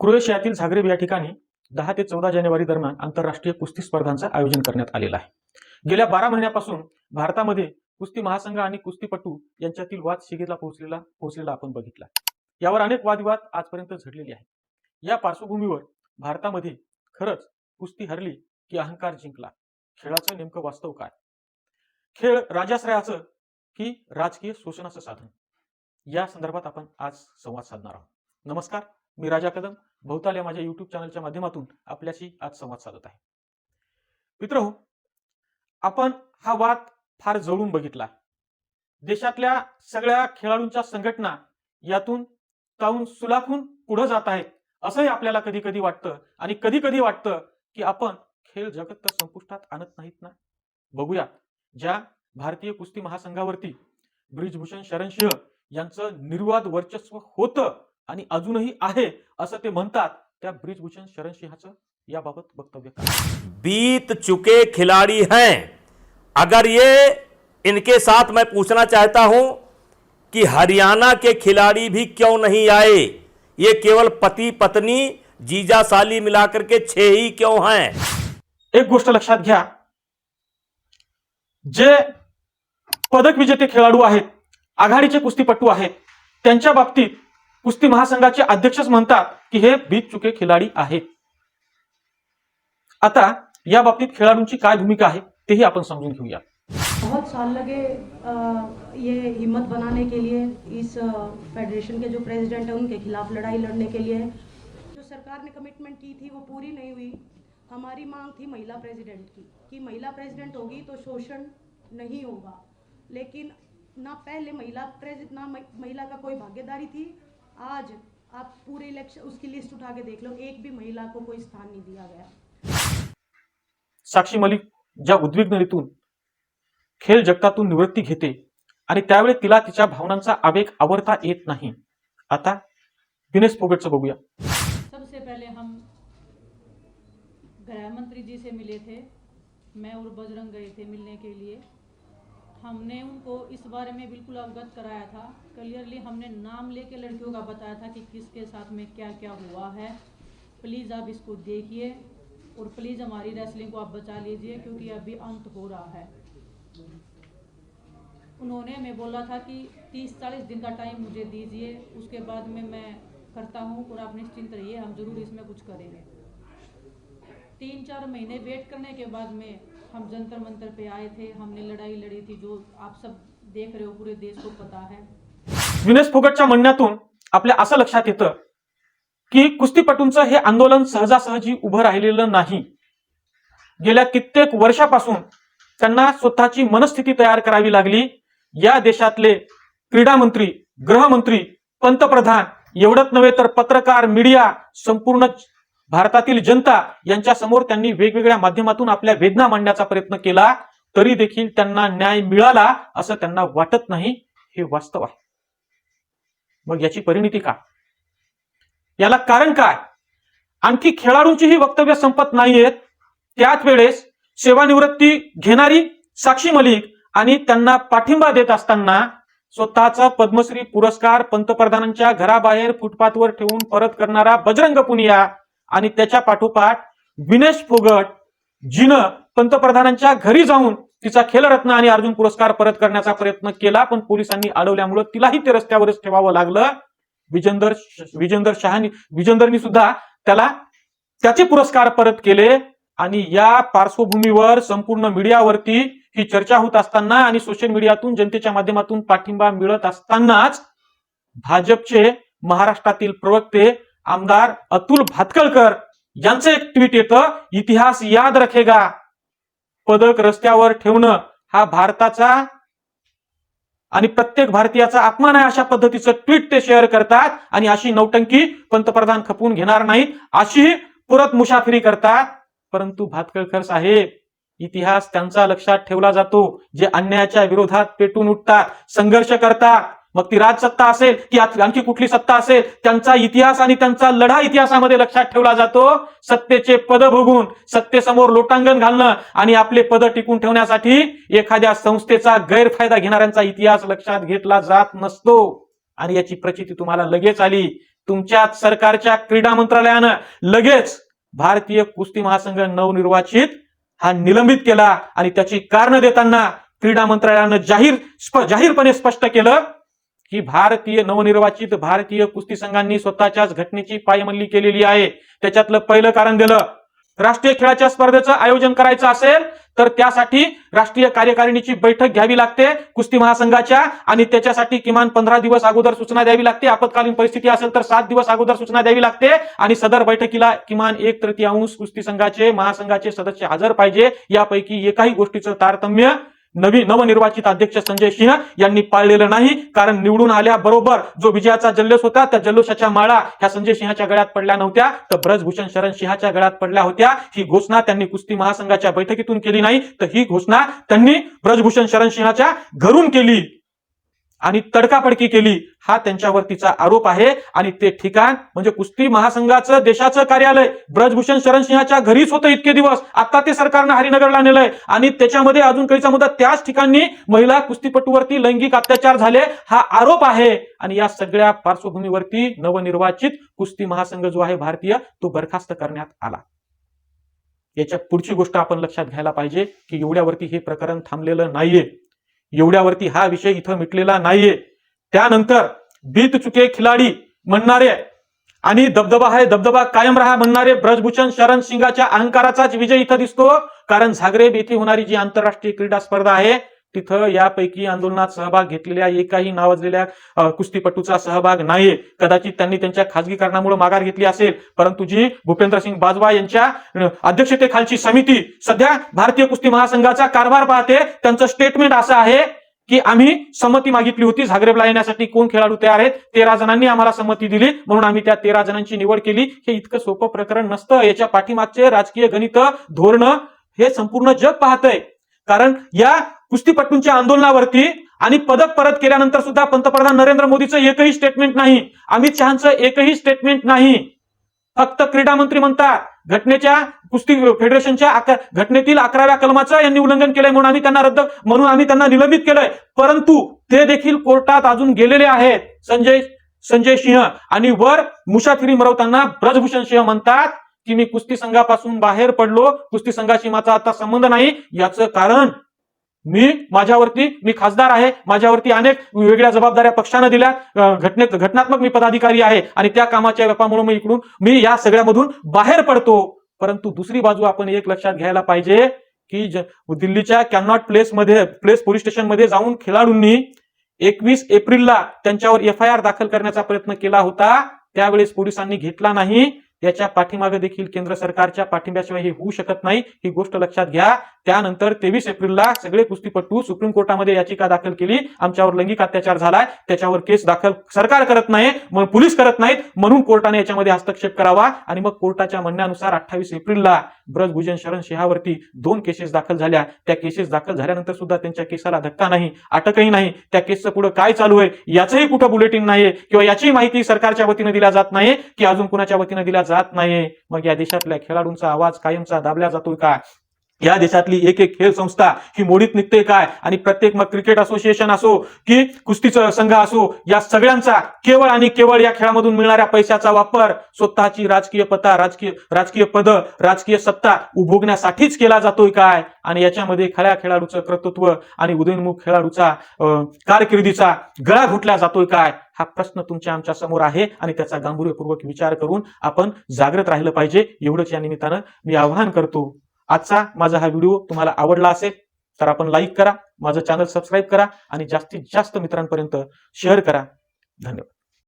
क्रोएशियातील Zagreb या ठिकाणी दहा ते चौदा जानेवारी दरम्यान आंतरराष्ट्रीय कुस्ती स्पर्धांचं आयोजन करण्यात आलेलं आहे. गेल्या बारा महिन्यापासून भारतामध्ये कुस्ती महासंघ आणि कुस्तीपटू यांच्यातील वाद शिगेला पोहोचलेला पोहोचलेला आपण बघितला यावर अनेक वादविवाद आजपर्यंत झडलेले आहेत. या पार्श्वभूमीवर भारतामध्ये खरंच कुस्ती हरली की अहंकार जिंकला. खेळाचं नेमकं वास्तव काय? खेळ राजाश्रयाचं की राजकीय शोषणाचं साधन? या संदर्भात आपण आज संवाद साधणार आहोत. नमस्कार. मी राजा कदम भोवताल या माझ्या युट्यूब चॅनलच्या माध्यमातून आपल्याशी आज संवाद साधत आहे. मित्र आपण हा वाद फार जवळून बघितला. देशातल्या सगळ्या खेळाडूंच्या संघटना यातून ताऊन सुलाखून पुढे जात आहेत असंही आपल्याला कधी कधी वाटतं आणि कधी कधी वाटतं की आपण खेळ जगत तर संपुष्टात आणत नाहीत ना? बघूया. ज्या भारतीय कुस्ती महासंघावरती ब्रिजभूषण शरण सिंह यांचं निर्वाद वर्चस्व होतं आणि अजूनही आहे असं ते म्हणतात. त्या ब्रिजभूषण शरणसिंहाचं याबाबत वक्तव्य बीत चुके खिलाड़ी हैं। अगर ये इनके साथ मैं पूछना चाहता हूँ कि हरियाणा के खिलाड़ी भी क्यों नहीं आए? ये केवल पति पत्नी जीजा साली मिलाकर के छह ही क्यों हैं? एक गोष्ट लक्षात घ्या. जे पदक विजेते खेळाडू आहेत आघाडीचे कुस्तीपटू आहेत त्यांच्या बाबतीत कुस्ती महासंघाचे अध्यक्षच म्हणतात की हे बीत चुके खिलाडी आहेत. आता या बाबतीत खेळाडूंची काय भूमिका आहे तेही आपण समजून घेऊया. बहुत साल लगे ये हिम्मत बनाने के लिए इस फेडरेशन के जो प्रेसिडेंट है उनके खिलाफ लड़ाई लड़ने के लिए। जो सरकार ने कमिटमेंट की थी वो पूरी नहीं हुई। हमारी मांग थी महिला प्रेसिडेंट की कि महिला प्रेसिडेंट होगी तो शोषण नहीं होगा। लेकिन ना पहले महिला प्रेसिडेंट ना महिला का कोई भागीदारी थी आज आप पूरे इलेक्शन उसकी लिस्ट उठा के देख लो एक भी महिला को कोई स्थान नहीं दिया गया। साक्षी मलिक ज्या उद्विग्नतेतून खेळ जगतातून निवृत्ती घेते आणि त्यावेळी तिला तिच्या भावनांचा आवेग आवरता येत नाही. आता दिनेश फोगटचं बघूया. सबसे पहले हम गृह मंत्री जी से मिले थे। मैं और बजरंग गए थे मिलने के लिए। हमने उनको इस बारे में बिल्कुल अवगत कराया था। क्लियरली हमने नाम लेके लड़कियों का बताया था कि किसके साथ में क्या क्या हुआ है। प्लीज़ आप इसको देखिए और प्लीज़ हमारी रेसलिंग को आप बचा लीजिए क्योंकि अभी अंत हो रहा है। उन्होंने हमें बोला था कि तीस चालीस दिन का टाइम मुझे दीजिए, उसके बाद में मैं करता हूँ और आप निश्चिंत रहिए, हम ज़रूर इसमें कुछ करेंगे। तीन चार महीने वेट करने के बाद में हम जंतर मंतर पे आए थे हमने लड़ाई लड़ी थी जो आप सब देख रहे हो पूरे देश को पता है। विनेश फोगटच्या म्हणण्यातून आपल्या असं लक्षात येतं की कुस्तीपटूंचं हे आंदोलन सहजासहजी उभं राहिलेलं नाही. गेल्या कित्येक वर्षापासून त्यांना स्वतःची मनस्थिती तयार करावी लागली. या देशातले क्रीडा मंत्री गृहमंत्री पंतप्रधान एवढंच नव्हे तर पत्रकार मीडिया संपूर्ण भारतातील जनता यांच्या समोर त्यांनी वेगवेगळ्या माध्यमातून आपल्या वेदना मांडण्याचा प्रयत्न केला तरी देखील त्यांना न्याय मिळाला असं त्यांना वाटत नाही हे वास्तव आहे. मग याची परिणिती काय याला कारण काय? आणखी खेळाडूंची ही वक्तव्य संपत नाहीयेत. त्याच वेळेस सेवानिवृत्ती घेणारी साक्षी मलिक आणि त्यांना पाठिंबा देत असताना स्वतःचा पद्मश्री पुरस्कार पंतप्रधानांच्या घराबाहेर फुटपाथवर ठेवून परत करणारा बजरंग पुनिया आणि त्याच्या पाठोपाठ विनेश फोगट जिनं पंतप्रधानांच्या घरी जाऊन तिचा खेलरत्न आणि अर्जुन पुरस्कार परत करण्याचा प्रयत्न केला पण पोलिसांनी अडवल्यामुळे तिलाही ते रस्त्यावरच ठेवावं लागलं. विजेंदर विजेंदर शहानी विजेंदरनी सुद्धा त्याला त्याचे पुरस्कार परत केले आणि या पार्श्वभूमीवर संपूर्ण मीडियावरती ही चर्चा होत असताना आणि सोशल मीडियातून जनतेच्या माध्यमातून पाठिंबा मिळत असतानाच भाजपचे महाराष्ट्रातील प्रवक्ते आमदार अतुल भातकळकर यांचं एक ट्विट येतं इतिहास याद रखेगा. पदक रस्त्यावर ठेवणं हा भारताचा आणि प्रत्येक भारतीयाचा अपमान आहे अशा पद्धतीचं ट्विट ते शेअर करतात आणि अशी नौटंकी पंतप्रधान खपवून घेणार नाहीत अशी परत मुसाफिरी करतात. परंतु भातकळकर साहेब इतिहास त्यांचा लक्षात ठेवला जातो जे अन्यायाच्या विरोधात पेटून उठतात संघर्ष करतात. मग ती राजसत्ता असेल की आणखी कुठली सत्ता असेल? त्यांचा इतिहास आणि त्यांचा लढा इतिहासामध्ये लक्षात ठेवला जातो. सत्तेचे पद भोगून सत्तेसमोर लोटांगण घालणं आणि आपले पद टिकून ठेवण्यासाठी एखाद्या संस्थेचा गैरफायदा घेणाऱ्यांचा इतिहास लक्षात घेतला जात नसतो. आणि याची प्रचिती तुम्हाला लगेच आली. तुमच्या सरकारच्या क्रीडा मंत्रालयानं लगेच भारतीय कुस्ती महासंघ नवनिर्वाचित हा निलंबित केला आणि त्याची कारण देताना क्रीडा मंत्रालयानं जाहीर स्प- जाहीरपणे स्पष्ट केलं. ही भारतीय नवनिर्वाचित भारतीय कुस्ती संघांनी स्वतःच्याच घटनेची पायमल्ली केलेली आहे. त्याच्यातलं पहिलं कारण दिलं. राष्ट्रीय खेळाच्या स्पर्धेचं आयोजन करायचं असेल तर त्यासाठी राष्ट्रीय कार्यकारिणीची बैठक घ्यावी लागते कुस्ती महासंघाच्या आणि त्याच्यासाठी किमान पंधरा दिवस अगोदर सूचना द्यावी लागते. आपत्कालीन परिस्थिती असेल तर सात दिवस अगोदर सूचना द्यावी लागते आणि सदर बैठकीला किमान एक तृतीयांश कुस्ती संघाचे महासंघाचे सदस्य हजर पाहिजे. यापैकी एकाही गोष्टीचं तारतम्य नवी नवनिर्वाचित अध्यक्ष संजय सिंह यांनी पाळलेलं नाही. कारण निवडून आल्याबरोबर जो विजयाचा जल्लोष होता त्या जल्लोषाच्या माळा ह्या संजय सिंहाच्या गळ्यात पडल्या नव्हत्या. तर ब्रजभूषण शरण सिंहाच्या गळ्यात पडल्या होत्या. ही घोषणा त्यांनी कुस्ती महासंघाच्या बैठकीतून केली नाही. तर ही घोषणा त्यांनी ब्रजभूषण शरण सिंहाच्या घरून केली. आणि तडकाफडकी केली. हा त्यांच्यावरतीचा आरोप आहे. आणि ते ठिकाण म्हणजे कुस्ती महासंघाचं देशाचं कार्यालय. ब्रजभूषण शरण सिंहाच्या घरीच होतं इतके दिवस. आता ते सरकारनं हरिनगरला नेलंय. आणि त्याच्यामध्ये अजून काहीचा मुद्दा त्याच ठिकाणी महिला कुस्तीपटूवरती लैंगिक अत्याचार झाले. हा आरोप आहे. आणि या सगळ्या पार्श्वभूमीवरती नवनिर्वाचित कुस्ती महासंघ जो आहे भारतीय तो बरखास्त करण्यात आला. याच्या पुढची गोष्ट आपण लक्षात घ्यायला पाहिजे की एवढ्यावरती हे प्रकरण थांबलेलं नाहीये. एवढ्यावरती हा विषय इथं मिटलेला नाहीये. त्यानंतर बीत चुके खिलाडी म्हणणारे आणि दबदबा आहे दबदबा कायम राहा म्हणणारे ब्रजभूषण शरण सिंगाच्या अहंकाराचाच विजय इथं दिसतो. कारण झागरेब येथे होणारी जी आंतरराष्ट्रीय क्रीडा स्पर्धा आहे तिथं यापैकी आंदोलनात सहभाग घेतलेल्या एकाही नावाजलेल्या कुस्तीपटूचा सहभाग नाहीये. कदाचित त्यांनी त्यांच्या खासगीकरणामुळे माघार घेतली असेल. परंतु जी भूपेंद्रसिंग बाजवा यांच्या अध्यक्षतेखालची समिती सध्या भारतीय कुस्ती महासंघाचा कारभार पाहते. त्यांचं स्टेटमेंट असं आहे की आम्ही संमती मागितली होती. झागरेबला येण्यासाठी कोण खेळाडू तयार आहेत? तेरा जणांनी आम्हाला संमती दिली. म्हणून आम्ही त्या तेरा जणांची निवड केली. हे इतकं सोपं प्रकरण नसतं. याच्या पाठीमागचे राजकीय गणित धोरण हे संपूर्ण जग पाहतंय. कारण या कुस्तीपट्टूंच्या आंदोलनावरती आणि पदक परत केल्यानंतर सुद्धा पंतप्रधान नरेंद्र मोदीचं एकही स्टेटमेंट नाही. अमित शहाचं एकही स्टेटमेंट नाही. फक्त क्रीडा मंत्री म्हणतात घटनेच्या कुस्ती फेडरेशनच्या घटनेतील अकराव्या कलमाचं यांनी उल्लंघन केलंय म्हणून आम्ही त्यांना रद्द म्हणून आम्ही त्यांना निलंबित केलंय. परंतु ते देखील कोर्टात अजून गेलेले आहेत. संजय संजय सिंह आणि वर मुसाफिरी मरवताना ब्रजभूषण सिंह म्हणतात की मी कुस्ती संघापासून बाहेर पडलो. कुस्ती संघाशी माझा आता संबंध नाही. याचं कारण मी माझ्यावरती मी खासदार आहे माझ्यावरती अनेक वेगळ्या जबाबदाऱ्या पक्षानं दिल्या. घटनेत घटनात्मक मी पदाधिकारी आहे आणि त्या कामाच्या व्यापामुळे मी इकडून मी या सगळ्यामधून बाहेर पडतो. परंतु दुसरी बाजू आपण एक लक्षात घ्यायला पाहिजे की दिल्लीच्या कॅनॉट प्लेसमध्ये प्लेस पोलीस स्टेशनमध्ये जाऊन खेळाडूंनी एकवीस एप्रिलला त्यांच्यावर एफ आय आर दाखल करण्याचा प्रयत्न केला होता. त्यावेळेस पोलिसांनी घेतला नाही. याच्या पाठीमागे देखील केंद्र सरकारच्या पाठिंब्याशिवाय हे होऊ शकत नाही. ही गोष्ट लक्षात घ्या. त्यानंतर तेवीस एप्रिलला सगळे कुस्तीपटू सुप्रीम कोर्टामध्ये याचिका दाखल केली. आमच्यावर लैंगिक अत्याचार झालाय. त्याच्यावर केस दाखल सरकार करत नाही मग पोलीस करत नाहीत. म्हणून कोर्टाने याच्यामध्ये हस्तक्षेप करावा. आणि मग कोर्टाच्या म्हणण्यानुसार अठ्ठावीस एप्रिलला ब्रजभूषण शरण सिंहावरती दोन केसेस दाखल झाल्या. त्या केसेस दाखल झाल्यानंतर सुद्धा त्यांच्या केसाला धक्का नाही अटकही नाही. त्या केसचं पुढे काय चालू आहे याचंही कुठं बुलेटिन नाही किंवा याची माहिती सरकारच्या वतीनं दिल्या जात नाही की अजून कुणाच्या वतीनं दिल्या जात नाही मग या देशातल्या खेळाडूंचा आवाज कायमचा दाबला जातोय का? या देशातली एक एक खेळ संस्था ही मोडीत निघते काय? आणि प्रत्येक मग क्रिकेट असोसिएशन असो की कुस्तीचा संघ असो या सगळ्यांचा केवळ आणि केवळ या खेळामधून मिळणाऱ्या पैशाचा वापर स्वतःची राजकीय पता राजकीय राजकीय पद राजकीय सत्ता उभोगण्यासाठीच केला जातोय काय? आणि याच्यामध्ये खऱ्या खेळाडूचं कर्तृत्व आणि उदयनमुख खेळाडूचा कारकिर्दीचा गळा घुटला जातोय काय? हा प्रश्न तुमच्या आमच्यासमोर आहे आणि त्याचा गांभीर्यपूर्वक विचार करून आपण जागृत राहिलं पाहिजे. एवढंच या निमित्तानं मी आवाहन करतो. आजचा माझा हा व्हिडिओ तुम्हाला आवडला असेल तर आपण लाईक करा माझं चॅनल सबस्क्राईब करा आणि जास्तीत जास्त मित्रांपर्यंत शेअर करा. धन्यवाद.